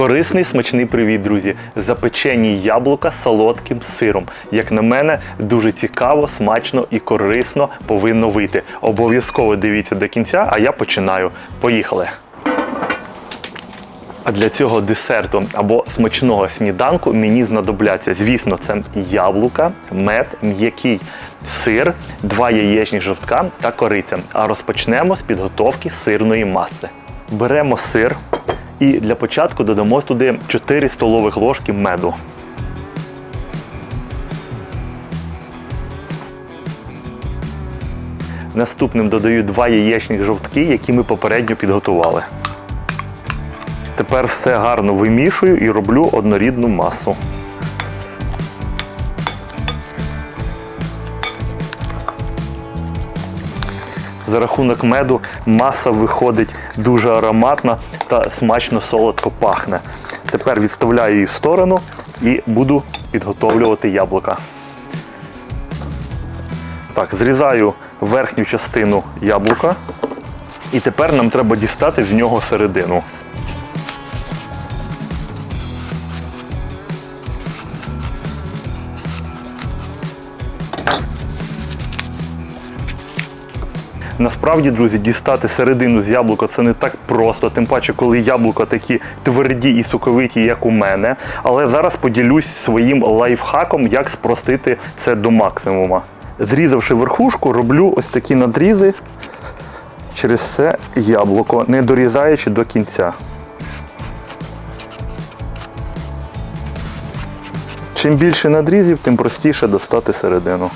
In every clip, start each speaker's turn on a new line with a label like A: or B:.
A: Корисний смачний привіт, друзі! Запечені яблука з солодким сиром. Як на мене, дуже цікаво, смачно і корисно повинно вийти. Обов'язково дивіться до кінця, а я починаю. Поїхали! А для цього десерту або смачного сніданку мені знадобляться, звісно, це яблука, мед, м'який сир, два яєчні жовтка та кориця. А розпочнемо з підготовки сирної маси. Беремо сир і для початку додамо туди 4 столових ложки меду. Наступним додаю два яєчні жовтки, які ми попередньо підготували. Тепер все гарно вимішую і роблю однорідну масу. За рахунок меду маса виходить дуже ароматна та смачно солодко пахне. Тепер відставляю її в сторону і буду підготовлювати яблука. Так, зрізаю верхню частину яблука. І тепер нам треба дістати з нього середину. Насправді, друзі, дістати середину з яблука це не так просто, тим паче, коли яблука такі тверді і соковиті, як у мене. Але зараз поділюсь своїм лайфхаком, як спростити це до максимума. Зрізавши верхушку, роблю ось такі надрізи через все яблуко, не дорізаючи до кінця. Чим більше надрізів, тим простіше достати середину.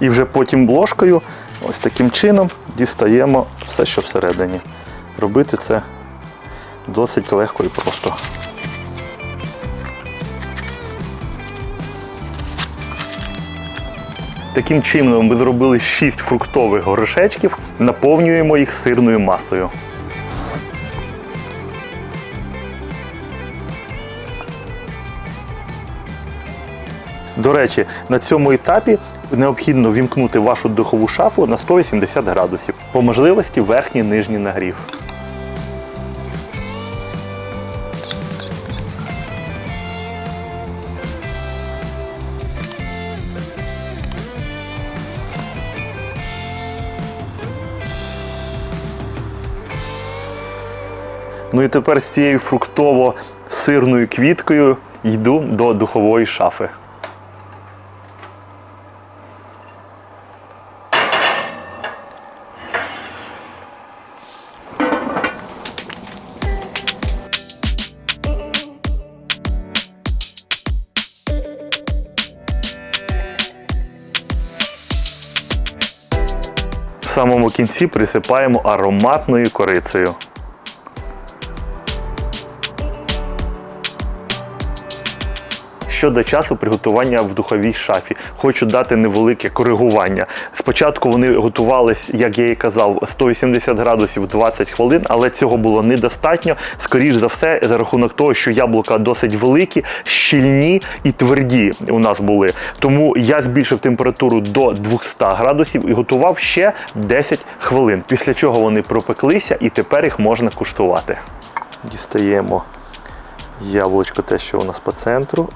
A: І вже потім ложкою ось таким чином дістаємо все, що всередині. Робити це досить легко і просто. Таким чином ми зробили 6 фруктових горшечків, наповнюємо їх сирною масою. До речі, на цьому етапі необхідно вімкнути вашу духову шафу на 180 градусів, по можливості верхній нижній нагрів. Ну і тепер з цією фруктово-сирною квіткою йду до духової шафи. Самому кінці присипаємо ароматною корицею. Щодо часу приготування в духовій шафі, хочу дати невелике коригування. Спочатку вони готувались, як я і казав, 180 градусів 20 хвилин, але цього було недостатньо. Скоріш за все, за рахунок того, що яблука досить великі, щільні і тверді у нас були. Тому я збільшив температуру до 200 градусів і готував ще 10 хвилин. Після чого вони пропеклися, і тепер їх можна куштувати. Дістаємо яблучко, те, що у нас по центру.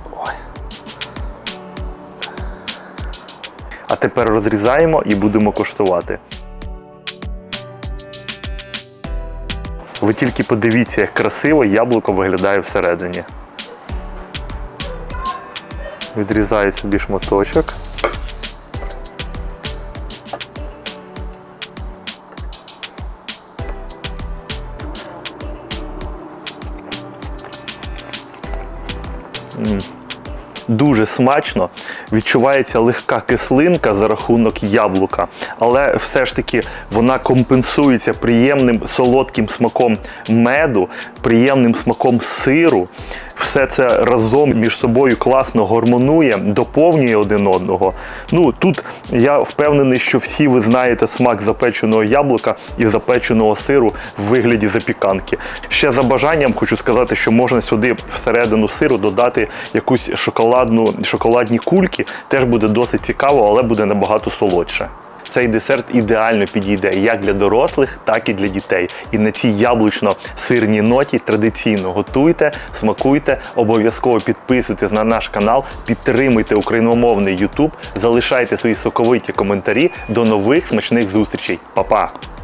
A: А тепер розрізаємо і будемо коштувати. Ви тільки подивіться, як красиво яблуко виглядає всередині. Відрізаю собі шматочок. Дуже смачно, відчувається легка кислинка за рахунок яблука, але все ж таки вона компенсується приємним солодким смаком меду, приємним смаком сиру. Все це разом між собою класно гормонує, доповнює один одного. Ну тут я впевнений, що всі ви знаєте смак запеченого яблука і запеченого сиру в вигляді запіканки. Ще за бажанням хочу сказати, що можна сюди всередину сиру додати якусь шоколадну шоколадні кульки. Теж буде досить цікаво, але буде набагато солодше. Цей десерт ідеально підійде як для дорослих, так і для дітей. І на цій яблучно-сирній ноті традиційно готуйте, смакуйте, обов'язково підписуйтесь на наш канал, підтримуйте україномовний YouTube, залишайте свої соковиті коментарі. До нових смачних зустрічей. Па-па!